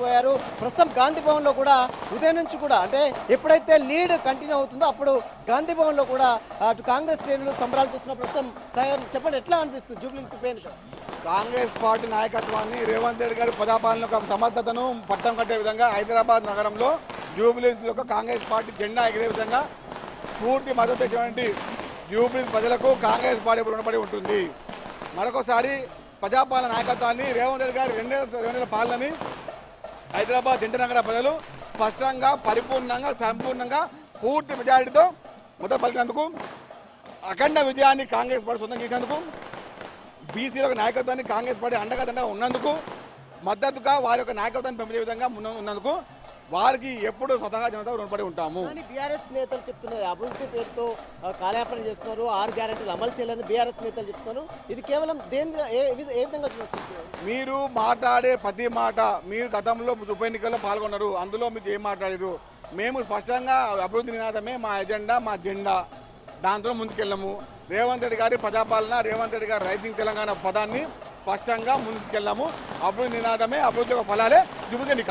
పోయారు ప్రస్తుతం గాంధీ భవన్లో కూడా ఉదయం నుంచి కూడా అంటే ఎప్పుడైతే లీడ్ కంటిన్యూ అవుతుందో అప్పుడు గాంధీ భవన్లో కూడా అటు కాంగ్రెస్ శ్రేణులు సంబరాలు చూస్తున్న ప్రస్తుతం సార్ చెప్పండి ఎట్లా అనిపిస్తుంది జూబ్లీస్ కాంగ్రెస్ పార్టీ నాయకత్వాన్ని రేవంత్ రెడ్డి గారి పదాపాలన యొక్క సమర్థతను పట్టం కట్టే విధంగా హైదరాబాద్ నగరంలో జూబ్లీస్ యొక్క కాంగ్రెస్ పార్టీ జెండా ఎగిరే విధంగా పూర్తి మద్దతు ఇచ్చినటువంటి జూబ్లీస్ ప్రజలకు కాంగ్రెస్ పార్టీ రుణపడి ఉంటుంది. మరొకసారి ప్రజాపాలన నాయకత్వాన్ని రేవంత్ రెడ్డి గారి రెండేళ్ళ రెండేళ్ళ పాలనని హైదరాబాద్ జంట నగర ప్రజలు స్పష్టంగా పరిపూర్ణంగా సంపూర్ణంగా పూర్తి మెజారిటీతో మొదలు పలికినందుకు అఖండ విజయాన్ని కాంగ్రెస్ పార్టీ సొంతం చేసినందుకు బీసీల నాయకత్వాన్ని కాంగ్రెస్ పార్టీ అండగా దండగా ఉన్నందుకు మద్దతుగా వారి యొక్క నాయకత్వాన్ని పెంపే విధంగా ఉన్నందుకు వారికి ఎప్పుడు స్వతహా జనతా రుణపడి ఉంటాము. బీఆర్ఎస్ నేతలు చెప్తున్నారు అభివృద్ధి పేరుతో కాలయాపన చేస్తున్నారు ఆరు గ్యారెంటీలు అమలు చేయలేదని బీఆర్ఎస్ నేతలు చెప్తున్నారు. ఇది కేవలం దేని ఏ విధ- ఏ విధంగా చూడొచ్చు? మీరు మాట్లాడే ప్రతి మాట మీరు గతంలో ఉప ఎన్నికల్లో పాల్గొన్నారు అందులో మీకు ఏం మాట్లాడారు? మేము స్పష్టంగా అభివృద్ధి నినాదమే మా ఎజెండా మా జెండా. దాంతో ముందుకెళ్ళము. రేవంత్ రెడ్డి గారి ప్రజాపాలన రేవంత్ రెడ్డి గారి రైజింగ్ తెలంగాణ పదాన్ని స్పష్టంగా ముందుకెళ్ళాము. అభివృద్ధి నినాదమే అభివృద్ధి యొక్క ఫలాలే జుబుదెనిక